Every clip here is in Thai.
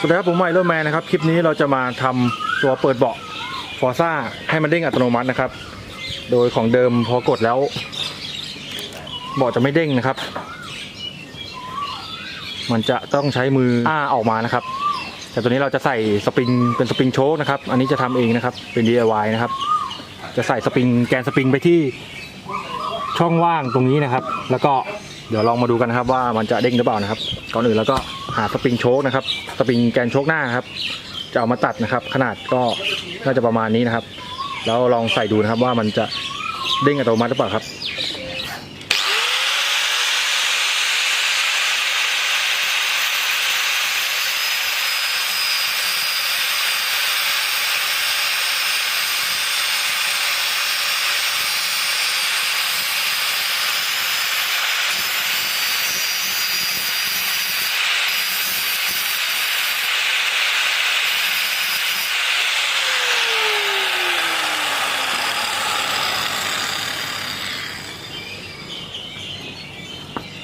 สวัสดีครับผมไมโลแมนนะครับ คลิปนี้เราจะมาทำตัวเปิดเบาะฟอร์ซ่าให้มันเด้งอัตโนมัตินะครับ โดยของเดิมพอกดแล้วเบาะจะไม่เด้งนะครับ มันจะต้องใช้มืออ้าออกมานะครับ แต่ตัวนี้เราจะใส่สปริงเป็นสปริงโชคนะครับ อันนี้จะทำเองนะครับ เป็น DIY นะครับ จะใส่สปริงแกนสปริงไปที่ช่องว่างตรงนี้นะครับ แล้วก็ เดี๋ยวลองมาดูกันนะครับว่ามันจะเด้งหรือเปล่านะครับก่อนอื่นแล้วก็หาสปริงโชคนะครับสปริงแกนโชคหน้าครับ จะเอามาตัดนะครับ ขนาดก็น่าจะประมาณนี้นะครับ แล้วลองใส่ดูนะครับว่ามันจะเด้งอัตโนมัติหรือเปล่าครับ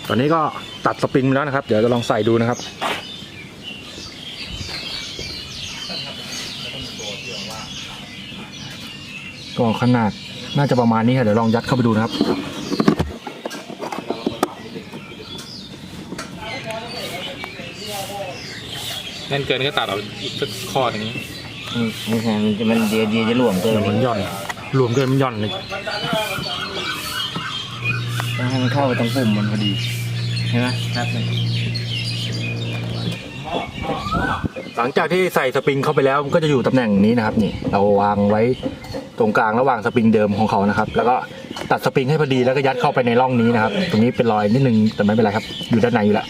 ตอนนี้ก็ตัดสปริงแล้วนะครับ เดี๋ยวจะลองใส่ดูนะครับก็ขนาดน่าจะประมาณนี้ค่ะเดี๋ยวลองยัดเข้าไปดูนะครับแน่นเกินก็ตัดเอาอีกสักข้อหนึงอืมไม่ใช่มันจะมันเดียวเดียวจะหลวมเกินเดี๋ยวมันหย่อนรวมเกินมันหย่อนเลย ต้องให้มันเข้าไปตรงปุ่มมันพอดีใช่ไหมครับหลังจากที่ใส่สปริงเข้าไปแล้วมันก็จะอยู่ตำแหน่งนี้นะครับนี่ เราวางไว้ตรงกลางระหว่างสปริงเดิมของเขานะครับ แล้วก็ตัดสปริงให้พอดีแล้วก็ยัดเข้าไปในร่องนี้นะครับ ตรงนี้เป็นรอยนิดนึงแต่ไม่เป็นไรครับ อยู่ด้านในอยู่แล้ว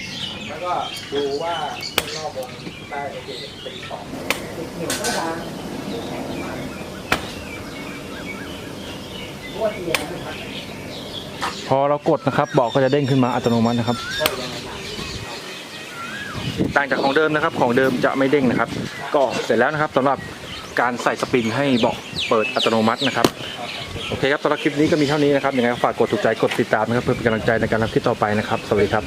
พ พอเรากดนะครับเบอกก็จะเด้งขึ้นมาอัตโนมัตินะครับ ต่างจากของเดิมนะครับ ของเดิมจะไม่เด้งนะครับ ก็เสร็จแล้วนะครับสำหรับการใส่สปริงให้เบาะเปิดอัตโนมัตินะครับโอเคครับสำหรับคลิปนี้ก็มีเท่านี้นะครับยังไงก็ฝากกดถูกใจกดติดตามนะครับเพื่อเป็นกำลังใจในการทำคลิปต่อไปนะครับ สวัสดีครับ